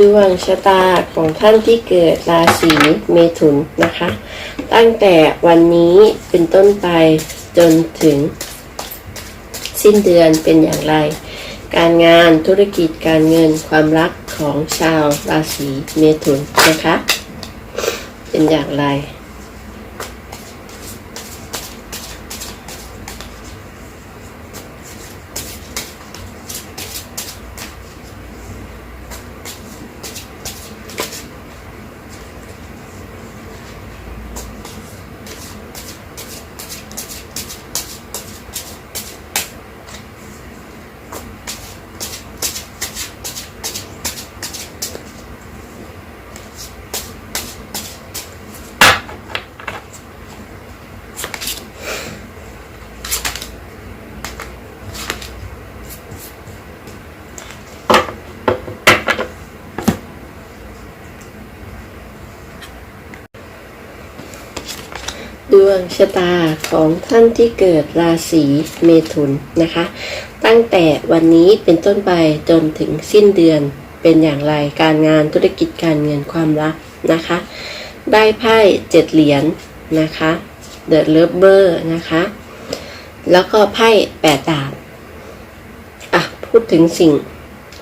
ดวงชะตาของท่านที่เกิดราศีเมถุนนะคะ ตั้งแต่วันนี้เป็นต้นไปจนถึง สิ้นเดือนเป็นอย่างไร การงานธุรกิจการเงินความรักของชาวราศีเมถุนนะคะ เป็นอย่างไร ด วงชะตาของท่านที่เกิดราศีเมถุนนะคะ ตั้งแต่วันนี้เป็นต้นไปจนถึงสิ้นเดือนเป็นอย่างไรการงานธุรกิจการเงินความรักนะคะ ได้ไพ่เจ็ดเหรียญนะคะ The Lover นะคะ แล้วก็ไพ่แปดดาบอะ พูดถึงสิ่ง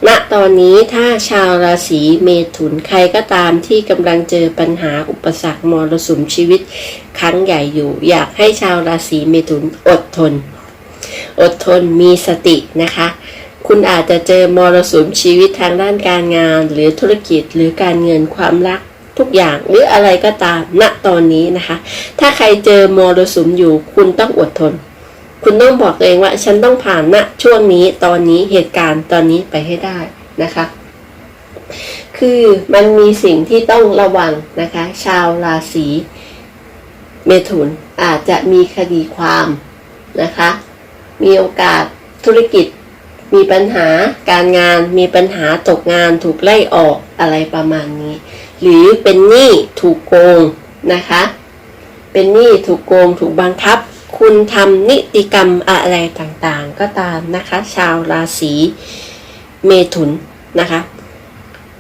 ณตอนนี้ถ้าชาวราศีเมถุนใครก็ตามที่กำลังเจอปัญหาอุปสรรคมรสุมชีวิตครั้งใหญ่อยู่ อยากให้ชาวราศีเมถุนอดทน อดทนมีสตินะคะ คุณอาจจะเจอมรสุมชีวิตทางด้านการงาน หรือธุรกิจหรือการเงินความรักทุกอย่างหรืออะไรก็ตามณตอนนี้นะคะ ถ้าใครเจอมรสุมอยู่คุณต้องอดทน คุณต้องบอกตัวเองว่า ฉันต้องผ่านณช่วงนี้ตอนนี้เหตุการณ์ตอนนี้ไปให้ได้นะคะ คือมันมีสิ่งที่ต้องระวังนะคะ ชาวราศีเมถุนอาจจะมีคดีความนะคะ มีโอกาสธุรกิจ มีปัญหาการงาน มีปัญหาตกงานถูกไล่ออกอะไรประมาณนี้ หรือเป็นหนี้ถูกโกงนะคะ เป็นหนี้ถูกโกงถูกบังคับ คุณทำนิติกรรมอะไรต่างๆ ก็ตามนะคะ ชาวราศีเมถุนนะคะ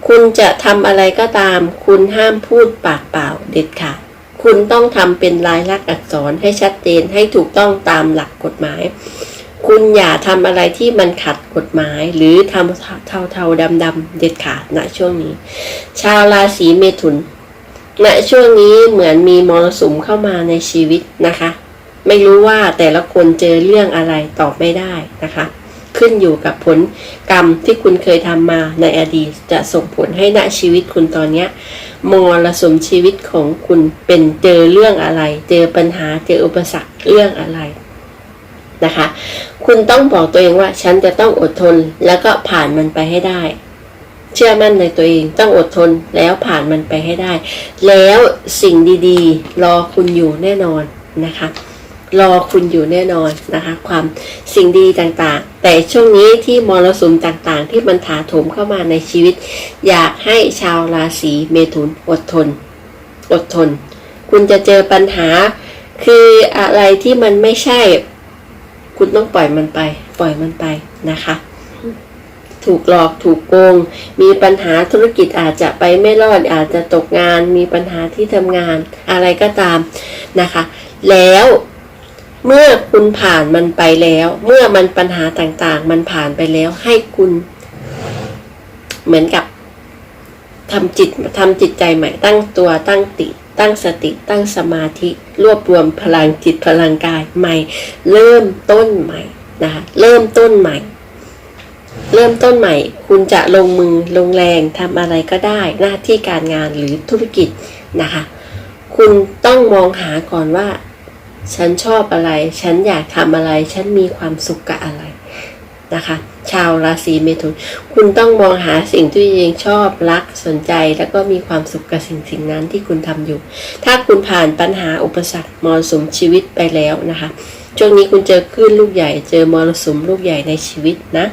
คุณจะทำอะไรก็ตาม คุณห้ามพูดปากเปล่าเด็ดขาดคุณต้องทำเป็นลายลักษณ์อักษรให้ชัดเจนให้ถูกต้องตามหลักกฎหมาย คุณอย่าทำอะไรที่มันขัดกฎหมาย หรือทำเทาๆดำๆเด็ดขาดณช่วงนี้ ชาวราศีเมถุนณช่วงนี้เหมือนมีมรสุมเข้ามาในชีวิตนะคะ ไม่รู้ว่าแต่ละคนเจอเรื่องอะไรตอบไม่ได้นะคะ ขึ้นอยู่กับผลกรรมที่คุณเคยทำมาในอดีตจะส่งผลให้ณชีวิตคุณตอนนี้มรสุมชีวิตของคุณเป็นเจอเรื่องอะไร เจอปัญหาเจออุปสรรคเรื่องอะไรนะคะ คุณต้องบอกตัวเองว่าฉันจะต้องอดทนแล้วก็ผ่านมันไปให้ได้ เชื่อมั่นในตัวเองต้องอดทนแล้วผ่านมันไปให้ได้ แล้วสิ่งดีๆ รอคุณอยู่แน่นอนนะคะ รอคุณอยู่แน่นอนนะคะ ความสิ่งดีต่างๆ แต่ช่วงนี้ที่มรสุมต่างๆ ที่มันถาโถมเข้ามาในชีวิต อยากให้ชาวราศีเมถุนอดทน อดทน คุณจะเจอปัญหา คืออะไรที่มันไม่ใช่ คุณต้องปล่อยมันไป ปล่อยมันไปนะคะ ถูกหลอกถูกโกง มีปัญหาธุรกิจอาจจะไปไม่รอดอาจจะตกงาน มีปัญหาที่ทำงานอะไรก็ตามนะคะ แล้ว เมื่อคุณผ่านมันไปแล้ว เมื่อมันปัญหาต่างๆ มันผ่านไปแล้ว ให้คุณ เหมือนกับทำจิตทำจิตใจใหม่ตั้งตัวตั้งติ ตั้งสติ ตั้งสมาธิ รวบรวมพลังจิตพลังกายใหม่ เริ่มต้นใหม่นะคะเริ่มต้นใหม่ เริ่มต้นใหม่ คุณจะลงมือลงแรงทำอะไรก็ได้ หน้าที่การงานหรือธุรกิจนะคะ คุณต้องมองหาก่อนว่า ฉันชอบอะไร ฉันอยากทำอะไร ฉันมีความสุขกับอะไรนะคะ ชาวราศีเมถุน คุณต้องมองหาสิ่งที่ตัวเองชอบรักสนใจแล้วก็มีความสุขกับสิ่งสิ่งนั้นที่คุณทำอยู่ ถ้าคุณผ่านปัญหาอุปสรรคมรสุมชีวิตไปแล้วนะคะช่วงนี้คุณเจอคลื่นลูกใหญ่ เจอมรสุมลูกใหญ่ในชีวิตนะ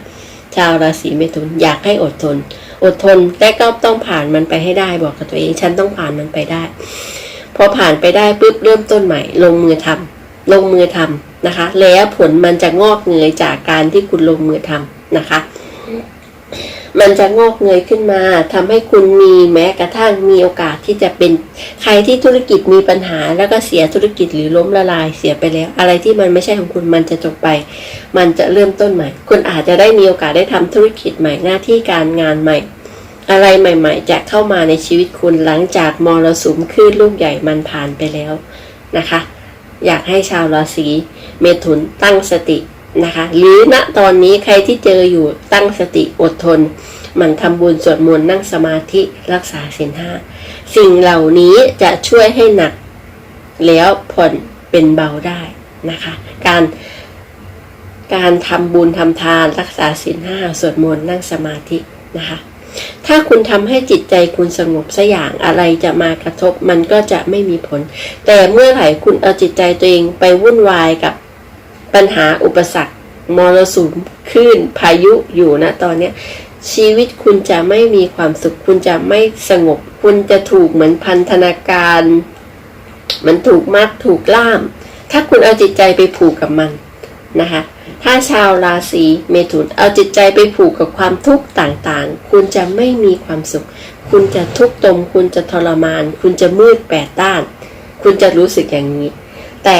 ชาวราศีเมถุนอยากให้อดทน อดทนแต่ก็ต้องผ่านมันไปให้ได้บอกกับตัวเอง ฉันต้องผ่านมันไปได้ พอผ่านไปได้ปุ๊บเริ่มต้นใหม่ ลงมือทำลงมือทำนะคะ แล้วผลมันจะงอกเงยจากการที่คุณลงมือทำนะคะ มันจะงอกเงยขึ้นมาทำให้คุณมีแม้กระทั่งมีโอกาสที่จะเป็นใครที่ธุรกิจมีปัญหา แล้วก็เสียธุรกิจหรือล้มละลายเสียไปแล้ว อะไรที่มันไม่ใช่ของคุณมันจะจบไป มันจะเริ่มต้นใหม่ คุณอาจจะได้มีโอกาสได้ทำธุรกิจใหม่หน้าที่การงานใหม่ อะไรใหม่ๆ จะเข้ามาในชีวิตคุณหลังจากมรสุมคลื่นลูกใหญ่มันผ่านไปแล้วนะคะ อยากให้ชาวราศีเมถุนตั้งสตินะคะ หรือณตอนนี้ใครที่เจออยู่ตั้งสติอดทนมันทำบุญสวดมนต์นั่งสมาธิรักษาศีลห้าสิ่งเหล่านี้จะช่วยให้หนัก แล้วผ่อนเป็นเบาได้นะคะ การการทำบุญทำทานรักษาศีลห้าสวดมนต์นั่งสมาธินะคะ ถ้าคุณทำให้จิตใจคุณสงบสักอย่างอะไรจะมากระทบมันก็จะไม่มีผล แต่เมื่อไหร่คุณเอาจิตใจตัวเองไปวุ่นวายกับปัญหาอุปสรรคมรสุมคลื่นพายุอยู่นะตอนเนี้ยชีวิตคุณจะไม่มีความสุข คุณจะไม่สงบ คุณจะถูกเหมือนพันธนาการ มันถูกมัดถูกล่าม ถ้าคุณเอาจิตใจไปผูกกับมัน นะคะ ถ้าชาวราศีเมถุนเอาจิตใจไปผูกกับความทุกข์ต่างๆ คุณจะไม่มีความสุข คุณจะทุกข์ตม คุณจะทรมาน คุณจะมืดแปดด้าน คุณจะรู้สึกอย่างนี้ แต่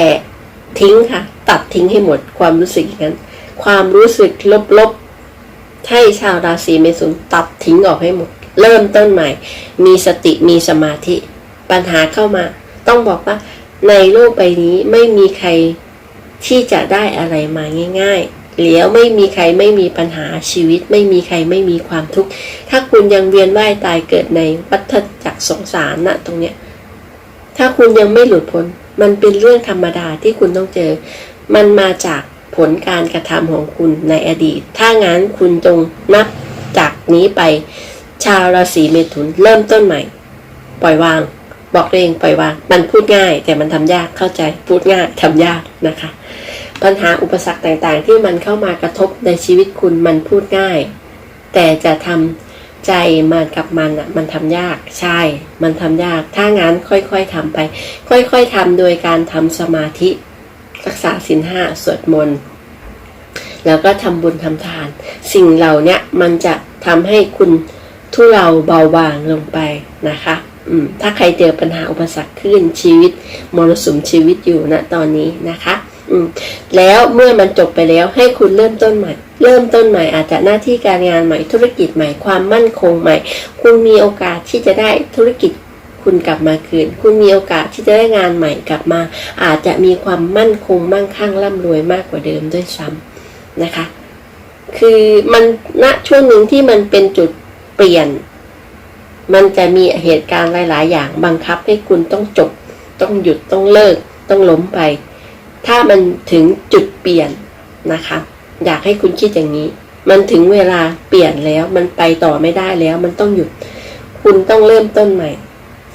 ทิ้งค่ะ ตัดทิ้งให้หมดความรู้สึกอย่างนั้น ความรู้สึกลบๆ ให้ชาวราศีเมถุนตัดทิ้งออกให้หมด เริ่มต้นใหม่ มีสติ มีสมาธิ ปัญหาเข้ามา ต้องบอกว่าในโลกใบนี้ไม่มีใคร ที่จะได้อะไรมาง่ายๆแล้วไม่มีใครไม่มีปัญหาชีวิต ไม่มีใครไม่มีความทุกข์ ถ้าคุณยังเวียนว่ายตายเกิดในวัฏจักรสงสารนะตรงเนี้ย ถ้าคุณยังไม่หลุดพ้น มันเป็นเรื่องธรรมดาที่คุณต้องเจอ มันมาจากผลการกระทำของคุณในอดีต ถ้างั้นคุณจงนับจากนี้ไป ชาวราศีเมถุนเริ่มต้นใหม่ ปล่อยวาง บอกตัวเองปล่อยวาง มันพูดง่ายแต่มันทำยากเข้าใจพูดง่ายทำยากนะคะ ปัญหาอุปสรรคต่างๆ ที่มันเข้ามากระทบในชีวิตคุณมันพูดง่าย แต่จะทำใจมากับมันอะมันทำยากใช่ มันทำยาก ถ้างั้นค่อยๆทำไป ค่อยๆทำโดยการทำสมาธิ รักษาศีลห้าสวดมนต์แล้วก็ทำบุญทำทาน สิ่งเหล่านี้มันจะทำให้คุณทุเราเบาบางลงไปนะคะ ถ้าใครเจอปัญหาอุปสรรคขึ้นชีวิตมรสุมชีวิตอยู่ณตอนนี้นะคะแล้วเมื่อมันจบไปแล้วให้คุณเริ่มต้นใหม่ เริ่มต้นใหม่อาจจะหน้าที่การงานใหม่ธุรกิจใหม่ความมั่นคงใหม่ คุณมีโอกาสที่จะได้ธุรกิจคุณกลับมาคืน คุณมีโอกาสที่จะได้งานใหม่กลับมา อาจจะมีความมั่นคงมั่งคั่งร่ำรวยมากกว่าเดิมด้วยซ้ำนะคะ คือมันณช่วงหนึ่งที่มันเป็นจุดเปลี่ยน มันจะมีเหตุการณ์หลาย ๆ อย่างบังคับให้คุณต้องจบ ต้องหยุดต้องเลิก ต้องล้มไป ถ้ามันถึงจุดเปลี่ยนนะคะ อยากให้คุณคิดอย่างนี้ มันถึงเวลาเปลี่ยนแล้ว มันไปต่อไม่ได้แล้ว มันต้องหยุด คุณต้องเริ่มต้นใหม่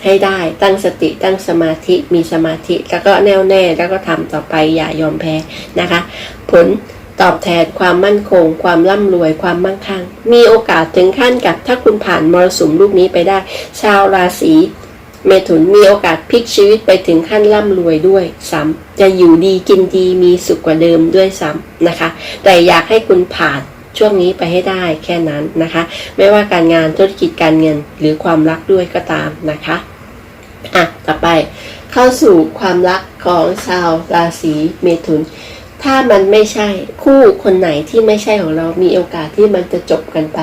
ให้ได้ตั้งสติตั้งสมาธิมีสมาธิ แล้วก็แน่วแน่แล้วก็ทำต่อไปอย่ายอมแพ้นะคะ ผล ตอบแทนความมั่นคง ความร่ำรวย ความมั่งคั่ง มีโอกาสถึงขั้นกับถ้าคุณผ่านมรสุมลูกนี้ไปได้ ชาวราศีเมถุนมีโอกาสพลิกชีวิตไปถึงขั้นร่ำรวยด้วยซ้ำจะอยู่ดีกินดีมีสุขกว่าเดิมด้วยซ้ำนะคะ แต่อยากให้คุณผ่านช่วงนี้ไปให้ได้แค่นั้นนะคะ ไม่ว่าการงานธุรกิจการเงินหรือความรักด้วยก็ตามนะคะอะต่อไปเข้าสู่ความรักของชาวราศีเมถุน ถ้ามันไม่ใช่ คู่คนไหนที่ไม่ใช่ของเรามีโอกาสที่มันจะจบกันไป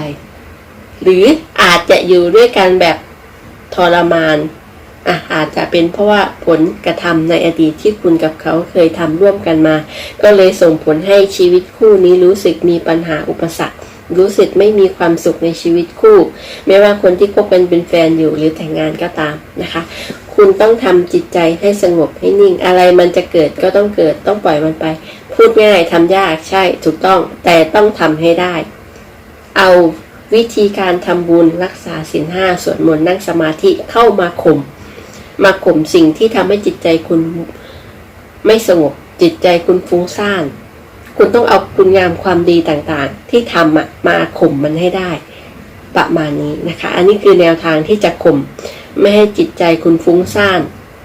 หรืออาจจะอยู่ด้วยกันแบบทรมานอะอาจจะเป็นเพราะว่าผลกระทำในอดีตที่คุณกับเขาเคยทำร่วมกันมา ก็เลยส่งผลให้ชีวิตคู่นี้รู้สึกมีปัญหาอุปสรรค รู้สึกไม่มีความสุขในชีวิตคู่ ไม่ว่าคนที่คบกันเป็นแฟนอยู่หรือแต่งงานก็ตามนะคะ คุณต้องทำจิตใจให้สงบให้นิ่ง อะไรมันจะเกิดก็ต้องเกิดต้องปล่อยมันไป พูดง่ายทำยากใช่ถูกต้องแต่ต้องทำให้ได้ เอาวิธีการทำบุญรักษาศีลห้าสวดมนต์นั่งสมาธิเข้ามาข่มมาข่มสิ่งที่ทำให้จิตใจคุณไม่สงบจิตใจคุณฟุ้งซ่านคุณต้องเอาคุณงามความดีต่างๆ ที่ทำมาข่มมันให้ได้ ประมาณนี้นะคะ อันนี้คือแนวทางที่จะข่ม ไม่ให้จิตใจคุณฟุ้งซ่าน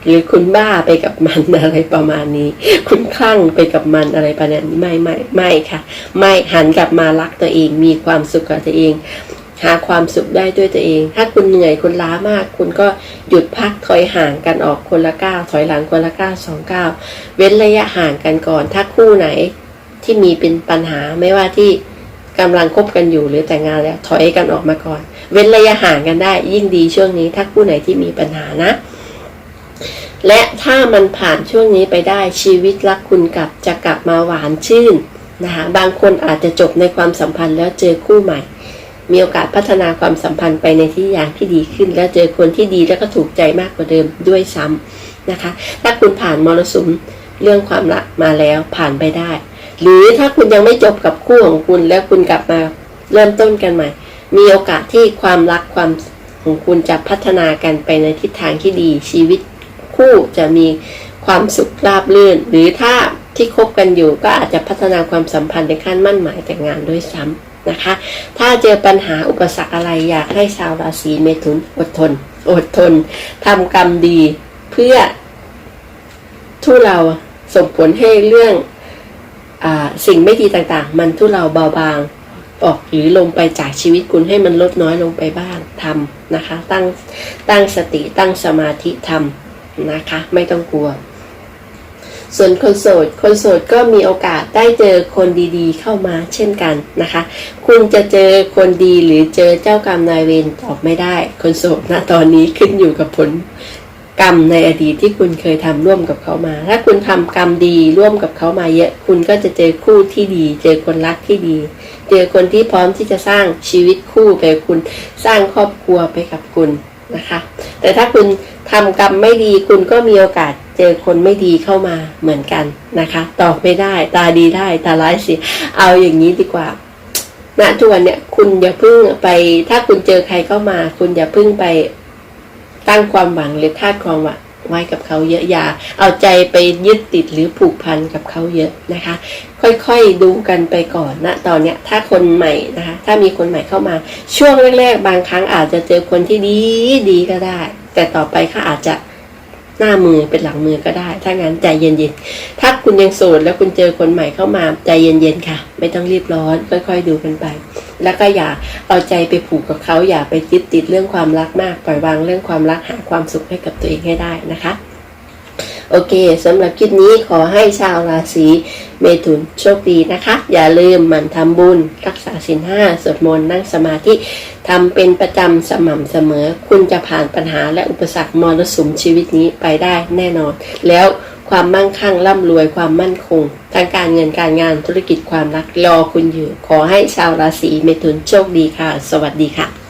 หรือคุณบ้าไปกับมันอะไรประมาณนี้ คุณคลั่งไปกับมันอะไรประมาณนี้ไม่ไม่ไม่ค่ะ ไม่หันกลับมารักตัวเอง มีความสุขกับตัวเอง หาความสุขได้ด้วยตัวเอง ถ้าคุณเหนื่อยคุณล้ามาก คุณก็หยุดพักถอยห่างกันออกคนละก้าวถอยหลังคนละก้าวสองก้าวเว้นระยะห่างกันก่อน ถ้าคู่ไหนที่มีเป็นปัญหาไม่ว่าที่กำลังคบกันอยู่หรือแต่งงานแล้วถอยกันออกมาก่อน เว้นระยะห่างกันได้ ยิ่งดีช่วงนี้ ถ้าคู่ไหนที่มีปัญหานะ และถ้ามันผ่านช่วงนี้ไปได้ชีวิตรักคุณกลับจะกลับมาหวานชื่นนะคะบางคนอาจจะจบในความสัมพันธ์แล้วเจอคู่ใหม่ มีโอกาสพัฒนาความสัมพันธ์ไปในที่อย่างที่ดีขึ้น แล้วเจอคนที่ดีแล้วก็ถูกใจมากกว่าเดิมด้วยซ้ำนะคะ ถ้าคุณผ่านมรสุมเรื่องความรักมาแล้วผ่านไปได้ หรือถ้าคุณยังไม่จบกับคู่ของคุณแล้วคุณกลับมาเริ่มต้นกันใหม่ มีโอกาสที่ความรักความของคุณจะพัฒนากันไปในทิศทางที่ดี ชีวิตคู่จะมีความสุขราบรื่น หรือถ้าที่คบกันอยู่ก็อาจจะพัฒนาความสัมพันธ์ในขั้นมั่นหมายแต่งงานด้วยซ้ำนะคะ ถ้าเจอปัญหาอุปสรรคอะไรอยากให้ชาวราศีเมถุนอดทน อดทนทำกรรมดีเพื่อทุเราส่งผลให้เรื่องอาสิ่งไม่ดีต่างๆ มันทุเราเบาบาง ออกหรือลงไปจากชีวิตคุณให้มันลดน้อยลงไปบ้างทำนะคะ ตั้งตั้งสติตั้งสมาธิทำนะคะ ไม่ต้องกลัว ส่วนคนโสดคนโสดก็มีโอกาสได้เจอคนดีๆ เข้ามาเช่นกันนะคะ คุณจะเจอคนดีหรือเจอเจ้ากรรมนายเวรตอบไม่ได้ คนโสดณตอนนี้ขึ้นอยู่กับผลกรรมในอดีตที่คุณเคยทำร่วมกับเขามา ถ้าคุณทำกรรมดีร่วมกับเขามาเยอะ คุณก็จะเจอคู่ที่ดี เจอคนรักที่ดี เจอคนที่พร้อมที่จะสร้างชีวิตคู่ไปคุณ สร้างครอบครัวไปกับคุณนะคะ แต่ถ้าคุณทำกรรมไม่ดีคุณก็มีโอกาสเจอคนไม่ดีเข้ามาเหมือนกันนะคะ ตอบไม่ได้ ตาดีได้ตาร้ายสีเอาอย่างนี้ดีกว่าณทุกวันเนี่ยคุณอย่าพิ่งไป ถ้าคุณเจอใครเข้ามา คุณอย่าพิ่งไปตั้งความหวังหรือคาดความหวัง ไว้กับเขาเยอะอย่าเอาใจไปยึดติดหรือผูกพันกับเขาเยอะนะคะ ค่อยๆดูกันไปก่อนนะตอนเนี้ยถ้าคนใหม่นะคะ ถ้ามีคนใหม่เข้ามา ช่วงแรกๆ บางครั้งอาจจะเจอคนที่ดีดีก็ได้ แต่ต่อไปเขาอาจจะหน้ามือเป็นหลังมือก็ได้ ถ้างั้นใจเย็นๆ ถ้าคุณยังโสดแล้วคุณเจอคนใหม่เข้ามาใจเย็นๆค่ะ ไม่ต้องรีบร้อน ค่อยๆดูกันไป แล้วก็อย่าเอาใจไปผูกกับเขาอย่าไปยึดติดเรื่องความรักมาก ปล่อยวางเรื่องความรักหาความสุขให้กับตัวเองให้ได้นะคะ โอเคสำหรับคลิปนี้ขอให้ชาวราศีเมถุนโชคดีนะคะ อย่าลืมหมั่นทำบุญ รักษาศีลห้าสวดมนต์นั่งสมาธิทำเป็นประจำสม่ำเสมอ คุณจะผ่านปัญหาและอุปสรรคมรสุมชีวิตนี้ไปได้แน่นอน แล้ว ความมั่งคั่งร่ำรวยความมั่นคงทางการเงินการงานธุรกิจความรักรอคุณอยู่ ขอให้ชาวราศีเมถุนโชคดีค่ะ สวัสดีค่ะ